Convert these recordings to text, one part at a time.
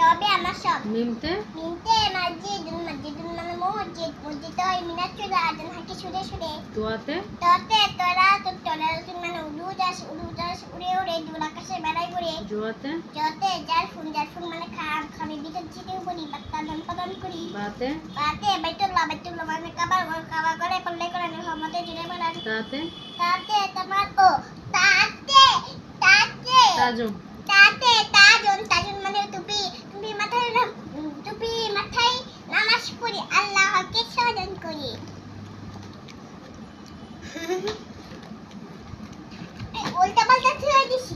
রবে আমার সব। মিমতে মিনতে মসজিদুন মসজিদুন মানে মসজিদ মসজিদ ওই মিনার চুলা আজান হাঁকে সুরে সুরে তোয়াতে? তোতে তোরা তো তোরা তুই মানে উড়ু যাস উড়ু যাস উড়ে উড়ে দূর আকাশে বেড়াই ঘুরে। জোয়াতে? যতে যার ফুন যার ফুন মানে খাম খামে ভিতর জিতে উপরি পাত্তা দান প্রদান করি। বাতে? পাতে বাইতুল্লাহ বাইতুল্লাহ মানে কাবার কাবার করে পল্লে করে রহমতে জুড়ে বেড়ান তাতে? তাতে তোমার ও তাতে তাতে। তাজম। তাতে তাজন তাজন মানে টুপি টুপি মাথায় টুপি মাথায় নামাজ পড়ি আল্লাহকে স্মরণ করি। উল্টা পাল্টা ছেড়ে দিছি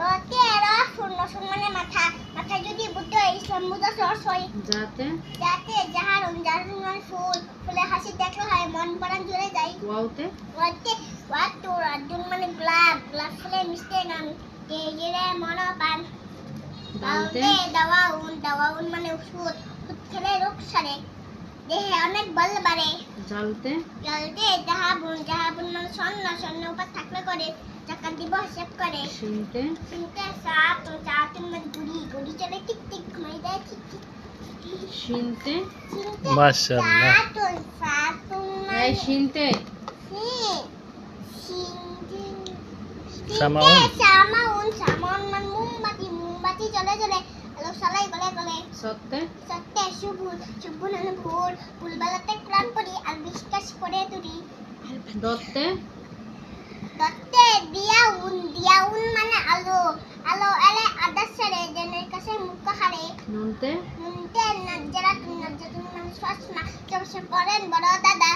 রতে র শূন্য শূন্য মানে মাথা মাথা যদি বুদ্ধ ইসলাম বুদ্ধ সরস হয় যাতে? যাতে যাহারুন মানে ফুল ফুলে হাসি দেখলে হয় মন পরাণ জুড়ে যায়। ওয়াওতে ওয়াতে ওয়াতু রাজুন মানে গোলাপ গোলাপ ফুলে মিশতে নাম। গেলে মন পান দালতে দাউতে দাওয়াউন দাওয়াউন মানে ওষুধ ওষুধ খেলে রোগ সারে। দেহে অনেক বল বাড়ে। জালতে? জলতে জাহাবুন জাহাবুন মানে স্বর্ণ স্বর্ণ উপর থাকলে করে টাকা দিব হিসাব করে। শিনতে চিন্তা সাপ সাপ মানে গুড়ি গুড়ি চলে টিক টিক ঘুমাই দেয় ঠিক ঠিক শিনতে চিন্তা মাশাআল্লাহ। সাতুন এই মানে শিনতে সামাউন। সামাউন সামাউন মানে মোমবাতি মোমবাতি জ্বলে জ্বলে। আলো সালাই গলে গলে। সত্যে? সত্যি শুভুল শুভুল মানে ভোর। ফুলবেলাতে কোরআন পড়ি আর বিশ্বাস করে তুলি দত্তে? দত্তে দিয়াউন দিয়াউন মানে আলো। আলো এলে আদার সারে জনের কাছে মুখ হারে। নুনতে? নুনতে নাজ্জারা তুন নাজ্জাতুন মানে শ্বাসমা সবসে পড়েন বড় দাদা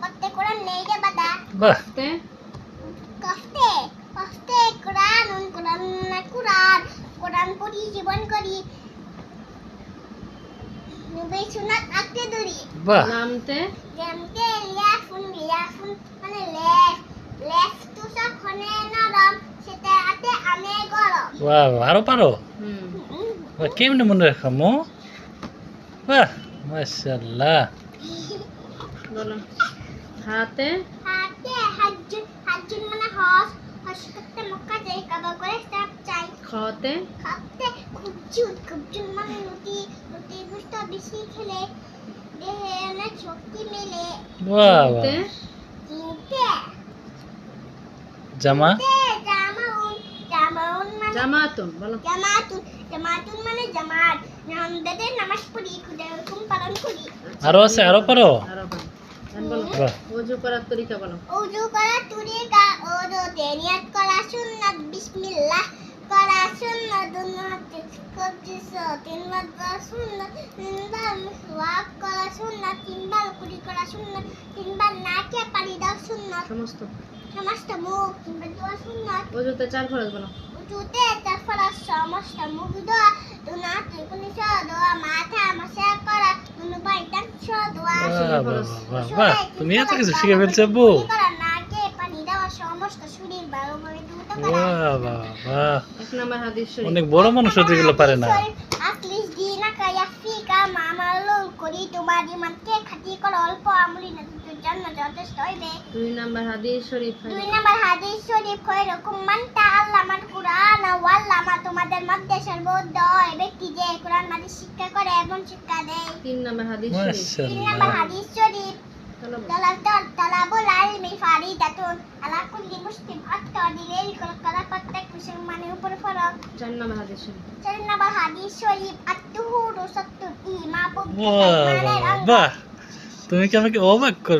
করতে কোরআন নেই রে বাদা। বাহ তে কোরআন পড়ি জীবন করি। নবী সুনাত আঁকতে বাহ। লিয়াফুন মানে লেফ লেফ তো সব খনে নরম সেটা আতে আমে গরম। বাহ আরও পারো? হুম। কেমনে মনে রাখো মো? বাহ মাশাআল্লাহ। বলো। হাতে? হাতে হাজুন হাজুন মানে হস হস করতে মক্কা যাই কাবা করে সব খতে খাতে খুব জুত খুব জুত মানে রুটি রুটি গুস্ত বেশি খেলে দেহে অনেক শক্তি মেলে। বাহ জামা? তে জামাউন জামাউন মানে জামাতুন বলো। জামাতুন জামাতুন মানে জামাত। নামদাদের নামাজ পড়ি খুদা হুকুম পালন করি। আরও আছে আরও পারো আরও বলো। ওযু করার তরিকা বলো। উজু করা তুরিকা ওজু নিয়াত করা সুন্নাত বিসমিল্লাহ। কবজিস তিনবার করা সুন্নাত তিনবার মিসওয়াক করা সুন্নাত তিনবার কুড়ি করা সুন্নাত তিনবার নাকে পানি দাও সুন্নাত সমস্ত। সমস্ত মুখ তিনবার দোয়া সুন্নাত ওযুতে চার ফরজ বলো উজুতে তারপরে সমস্ত মুখ দোয়া দুনাতে কুনি দোয়া মাথা মাসা করা দুনো দোয়া বাহ বাহ বাহ বাহ। তুমি এত কিছু শিখে ফেলছো বউ অনেক বড় মানুষ হতে গেলে পারে না। আকলিস দিনা কায়াফিকা মামালুল করি তোমার ইমানকে খাটি করো অল্প আমলি না তোর জন্য যথেষ্ট হইবে দুই নাম্বার হাদিস শরীফ দুই নম্বর হাদিস শরীফ কয় রকম মানতা আল্লাহ আমার কোরআন ওয়াল্লামা তোমাদের মধ্যে সর্বোদয় ব্যক্তি যে কোরআন মাঝে শিক্ষা করে এবং শিক্ষা দেয়। তিন নাম্বার হাদিস শরীফ তিন নম্বর হাদিস শরীফ চলো বলো। তালাব তালাবুল আলমি ফারিদাতুন আলা মুসলিম অর্থ দিলেই করা প্রত্যেক মুসলমানের উপর চার নাম্বার হাদিস নম্বর হাদিস শরীফ আত্তুহুরু সত্তুর ইমা পবিত্র বাহ। তুমি কি আমাকে অবাক